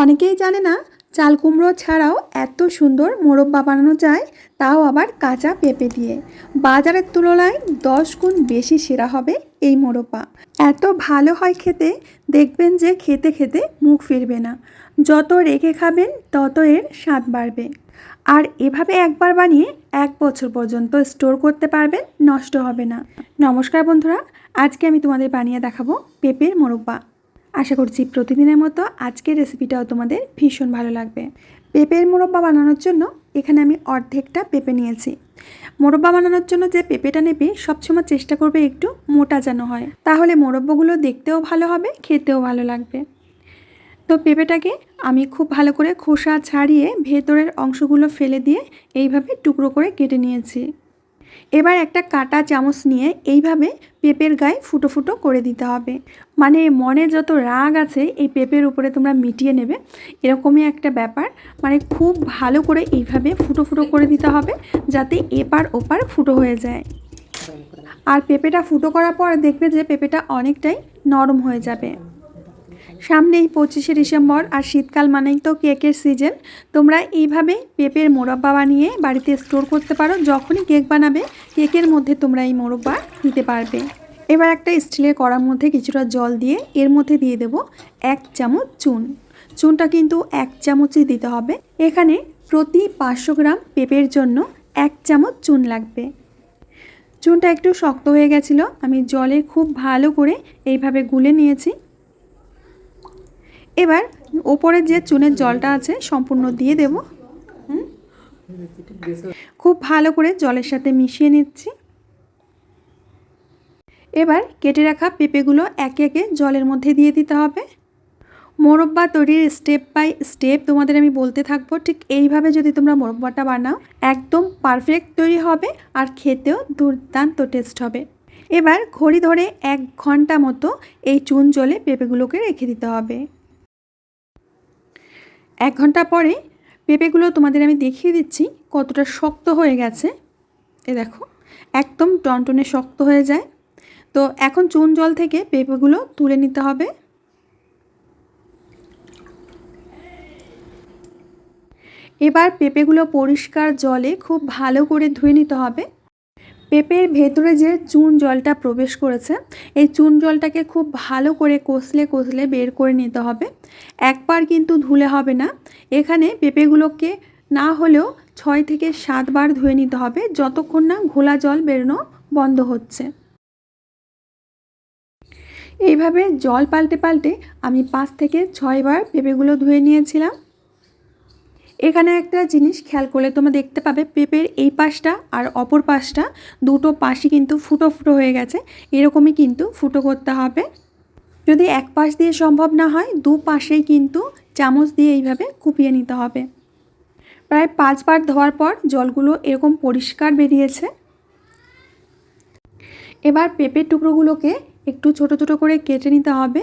অনেকেই জানে না, চাল কুমড়ো ছাড়াও এত সুন্দর মোরব্বা বানানো যায়, তাও আবার কাঁচা পেঁপে দিয়ে। বাজারের তুলনায় দশ গুণ বেশি সেরা হবে এই মোরব্বা। এত ভালো হয় খেতে, দেখবেন যে খেতে খেতে মুখ ফিরবে না। যত রেখে খাবেন, তত এর স্বাদ বাড়বে। আর এভাবে একবার বানিয়ে এক বছর পর্যন্ত স্টোর করতে পারবেন, নষ্ট হবে না। নমস্কার বন্ধুরা, আজকে আমি তোমাদের বানিয়ে দেখাবো পেঁপের মোরব্বা। আশা করছি প্রতিদিনের মতো আজকের রেসিপিটাও তোমাদের ভীষণ ভালো লাগবে। পেঁপের মোরব্বা বানানোর জন্য এখানে আমি অর্ধেকটা পেঁপে নিয়েছি। মোরব্বা বানানোর জন্য যে পেঁপেটা নেবে, সবসময় চেষ্টা করবে একটু মোটা যেন হয়। তাহলে মোরব্বাগুলো দেখতেও ভালো হবে, খেতেও ভালো লাগবে। তো পেঁপেটাকে আমি খুব ভালো করে খোসা ছাড়িয়ে ভেতরের অংশগুলো ফেলে দিয়ে এইভাবে টুকরো করে কেটে নিয়েছি। এবার একটা কাটা চামচ নিয়ে এইভাবে পেঁপের গায়ে ফুটো ফুটো করে দিতে হবে। মানে মনে যত রাগ আছে এই পেঁপের উপরে তোমরা মিটিয়ে নেবে, এরকমই একটা ব্যাপার। মানে খুব ভালো করে এইভাবে ফুটো ফুটো করে দিতে হবে যাতে এপার ওপার ফুটো হয়ে যায়। আর পেঁপেটা ফুটো করার পর দেখবে যে পেঁপেটা অনেকটাই নরম হয়ে যাবে। সামনেই পঁচিশে ডিসেম্বর আর শীতকাল মানেই তো কেকের সিজন। তোমরা এইভাবে পেঁপের মোরব্বা বানিয়ে বাড়িতে স্টোর করতে পারো, যখনই কেক বানাবে, কেকের মধ্যে তোমরা এই মোরব্বা দিতে পারবে। এবার একটা স্টিলের কড়ার মধ্যে কিছুটা জল দিয়ে এর মধ্যে দিয়ে দেব এক চামচ চুন। চুনটা কিন্তু এক চামচই দিতে হবে। এখানে প্রতি পাঁচশো গ্রাম পেঁপের জন্য এক চামচ চুন লাগবে। চুনটা একটু শক্ত হয়ে গেছিল, আমি জলে খুব ভালো করে এইভাবে গুলে নিয়েছি। এবার ওপরে যে চুনের জলটা আছে, সম্পূর্ণ দিয়ে দেব। খুব ভালো করে জলের সাথে মিশিয়ে নিচ্ছি। এবার কেটে রাখা পেঁপেগুলো একে একে জলের মধ্যে দিয়ে দিতে হবে। মোরব্বা তৈরির স্টেপ বাই স্টেপ তোমাদের আমি বলতে থাকব, ঠিক এইভাবে যদি তোমরা মোরব্বাটা বানাও, একদম পারফেক্ট তৈরি হবে আর খেতেও দুর্দান্ত টেস্ট হবে। এবার ঘড়ি ধরে এক ঘণ্টা মতো এই চুন জলে পেঁপেগুলোকে রেখে দিতে হবে। এক ঘণ্টা পরে পেঁপেগুলো তোমাদের আমি দেখিয়ে দিচ্ছি, কতটা শক্ত হয়ে গেছে। এ দেখো, একদম টনটনে শক্ত হয়ে যায়। তো এখন চুন জল থেকে পেঁপেগুলো তুলে নিতে হবে। এবার পেঁপেগুলো পরিষ্কার জলে খুব ভালো করে ধুয়ে নিতে হবে। পেঁপের ভেতরে যে চুন জলটা প্রবেশ করেছে, এই চুন জলটাকে খুব ভালো করে কষলে কষলে বের করে নিতে হবে। একবার কিন্তু ধুলে হবে না। এখানে পেঁপেগুলোকে না হলেও ছয় থেকে সাতবার ধুয়ে নিতে হবে, যতক্ষণ না ঘোলা জল বেরোনো বন্ধ হচ্ছে। এইভাবে জল পাল্টে পাল্টে আমি পাঁচ থেকে ছয়বার পেঁপেগুলো ধুয়ে নিয়েছিলাম। এখানে একটা জিনিস খেয়াল করলে তোমরা দেখতে পাবে, পেঁপের এই পাশটা আর অপর পাশটা দুটো পাশই কিন্তু ফুটো ফুটো হয়ে গেছে। এরকমই কিন্তু ফুটো করতে হবে। যদি এক পাশ দিয়ে সম্ভব না হয়, দু পাশেই কিন্তু চামচ দিয়ে এইভাবে কুপিয়ে নিতে হবে। প্রায় পাঁচবার ধোয়ার পর জলগুলো এরকম পরিষ্কার বেরিয়েছে। এবার পেঁপের টুকরোগুলোকে একটু ছোট ছোট করে কেটে নিতে হবে।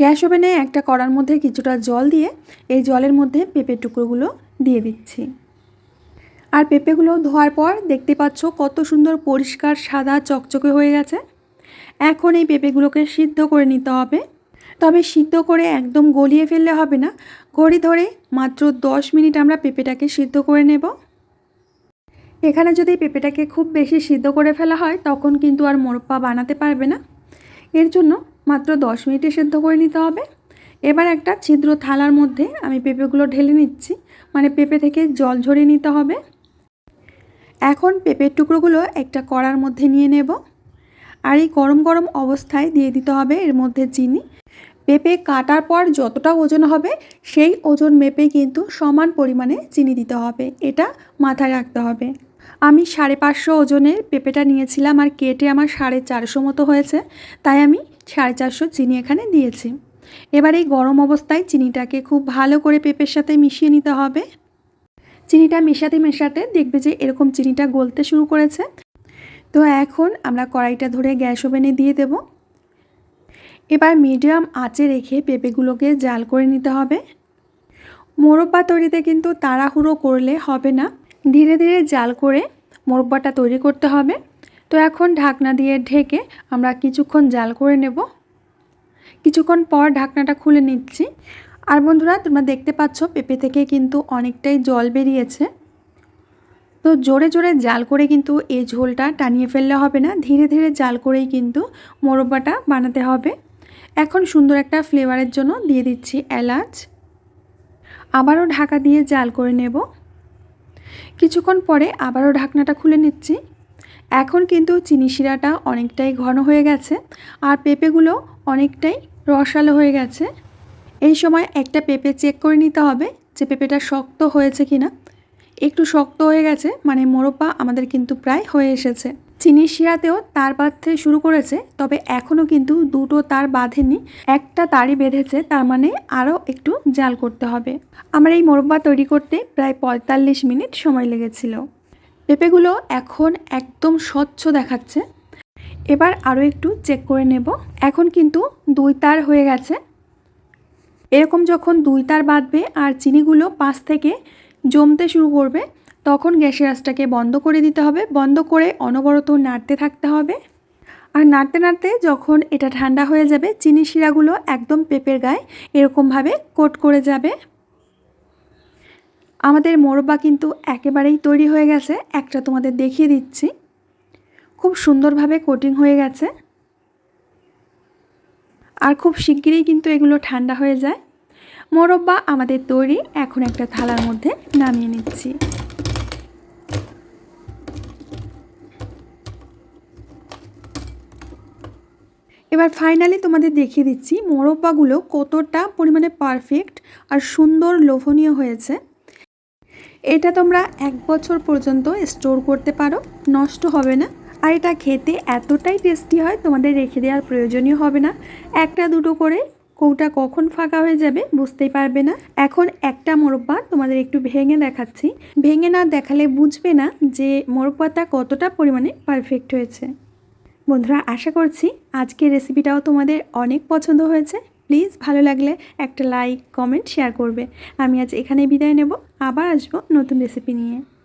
গ্যাস ওভেনে একটা কড়ার মধ্যে কিছুটা জল দিয়ে এই জলের মধ্যে পেঁপের টুকরোগুলো দিয়ে দিচ্ছি। আর পেঁপেগুলো ধোয়ার পর দেখতে পাচ্ছ কত সুন্দর পরিষ্কার সাদা চকচকে হয়ে গেছে। এখন এই পেঁপেগুলোকে সিদ্ধ করে নিতে হবে। তবে সিদ্ধ করে একদম গলিয়ে ফেললে হবে না। ঘড়ি ধরে মাত্র দশ মিনিট আমরা পেঁপেটাকে সিদ্ধ করে নেব। এখানে যদি পেঁপেটাকে খুব বেশি সিদ্ধ করে ফেলা হয়, তখন কিন্তু আর মোরব্বা বানাতে পারবে না। এর জন্য মাত্র দশ মিনিটে সেদ্ধ করে নিতে হবে। এবার একটা ছিদ্র থালার মধ্যে আমি পেঁপেগুলো ঢেলে নিচ্ছি। মানে পেঁপে থেকে জল ঝরিয়ে নিতে হবে। এখন পেঁপের টুকরোগুলো একটা কড়ার মধ্যে নিয়ে নেব। আর এই গরম গরম অবস্থায় দিয়ে দিতে হবে এর মধ্যে চিনি। পেঁপে কাটার পর যতটা ওজন হবে, সেই ওজন মেপে কিন্তু সমান পরিমাণে চিনি দিতে হবে। এটা মাথায় রাখতে হবে। আমি সাড়ে পাঁচশো ওজনের পেঁপেটা নিয়েছিলাম আর কেটে আমার সাড়ে চারশো মতো হয়েছে। তাই আমি সাড়ে চারশো চিনি এখানে দিয়েছি। এবার এই গরম অবস্থায় চিনিটাকে খুব ভালো করে পেঁপের সাথে মিশিয়ে নিতে হবে। চিনিটা মেশাতে মেশাতে দেখবে যে এরকম চিনিটা গলতে শুরু করেছে। তো এখন আমরা কড়াইটা ধরে গ্যাস ওভেনে দিয়ে দেব। এবার মিডিয়াম আঁচে রেখে পেঁপেগুলোকে জাল করে নিতে হবে। মোরব্বা তৈরিতে কিন্তু তাড়াহুড়ো করলে হবে না। ধীরে ধীরে জাল করে মোরব্বাটা তৈরি করতে হবে। তো এখন ঢাকনা দিয়ে ঢেকে আমরা কিছুক্ষণ জাল করে নেব। কিছুক্ষণ পর ঢাকনাটা খুলে নিচ্ছি। আর বন্ধুরা, তোমরা দেখতে পাচ্ছ, পেঁপে থেকে কিন্তু অনেকটাই জল বেরিয়েছে। তো জোরে জোরে জাল করে কিন্তু এই ঝোলটা টানিয়ে ফেললে হবে না। ধীরে ধীরে জাল করেই কিন্তু মোরব্বাটা বানাতে হবে। এখন সুন্দর একটা ফ্লেভারের জন্য দিয়ে দিচ্ছি এলাচ। আবারও ঢাকা দিয়ে জাল করে নেব। কিছুক্ষণ পরে আবারও ঢাকনাটা খুলে নিচ্ছি। এখন কিন্তু চিনি শিরাটা অনেকটাই ঘন হয়ে গেছে, আর পেঁপেগুলো অনেকটাই রসালো হয়ে গেছে। এই সময় একটা পেঁপে চেক করে নিতে হবে যে পেঁপেটা শক্ত হয়েছে কিনা। একটু শক্ত হয়ে গেছে মানে মোরব্বা আমাদের কিন্তু প্রায় হয়ে এসেছে। চিনি শিরাতেও তার বাঁধতে শুরু করেছে, তবে এখনও কিন্তু দুটো তার বাঁধেনি, একটা তারই বেঁধেছে, তার মানে আরও একটু জাল করতে হবে। আমার এই মোরব্বা তৈরি করতে প্রায় পঁয়তাল্লিশ মিনিট সময় লেগেছিল। পেঁপেগুলো এখন একদম স্বচ্ছ দেখাচ্ছে। এবার আরও একটু চেক করে নেব। এখন কিন্তু দুই তার হয়ে গেছে। এরকম যখন দুই তার বাঁধবে আর চিনিগুলো পাশ থেকে জমতে শুরু করবে, তখন গ্যাসের আঁচটাকে বন্ধ করে দিতে হবে। বন্ধ করে অনবরত নাড়তে থাকতে হবে। আর নাড়তে নাড়তে যখন এটা ঠান্ডা হয়ে যাবে, চিনি শিরাগুলো একদম পেঁপের গায়ে এরকমভাবে কোট করে যাবে। আমাদের মোরব্বা কিন্তু একেবারেই তৈরি হয়ে গেছে। একটা তোমাদের দেখিয়ে দিচ্ছি। খুব সুন্দরভাবে কোটিং হয়ে গেছে। আর খুব শিগগিরই কিন্তু এগুলো ঠান্ডা হয়ে যায়। মোরব্বা, আমাদের তৈরি। এখন একটা থালার মধ্যে নামিয়ে নিচ্ছি। এবার ফাইনালি তোমাদের দেখিয়ে দিচ্ছি, মোরব্বাগুলো কতটা পরিমাণে পারফেক্ট আর সুন্দর লোভনীয় হয়েছে। এটা তোমরা এক বছর পর্যন্ত স্টোর করতে পারো, নষ্ট হবে না। আর এটা খেতে এতটাই টেস্টি হয়, তোমাদের রেখে দেওয়ার প্রয়োজনীয় হবে না। একটা দুটো করে কৌটা কখন ফাঁকা হয়ে যাবে বুঝতেই পারবে না। এখন একটা মোরব্বা তোমাদের একটু ভেঙে দেখাচ্ছি। ভেঙে না দেখালে বুঝবে না যে মোরব্বাটা কতটা পরিমাণে পারফেক্ট হয়েছে। বন্ধুরা, আশা করছি আজকের রেসিপিটাও তোমাদের অনেক পছন্দ হয়েছে। প্লিজ ভালো লাগলে একটা লাইক, কমেন্ট, শেয়ার করবে। আমি আজ এখানে বিদায় নেব। আবার আসব নতুন রেসিপি নিয়ে।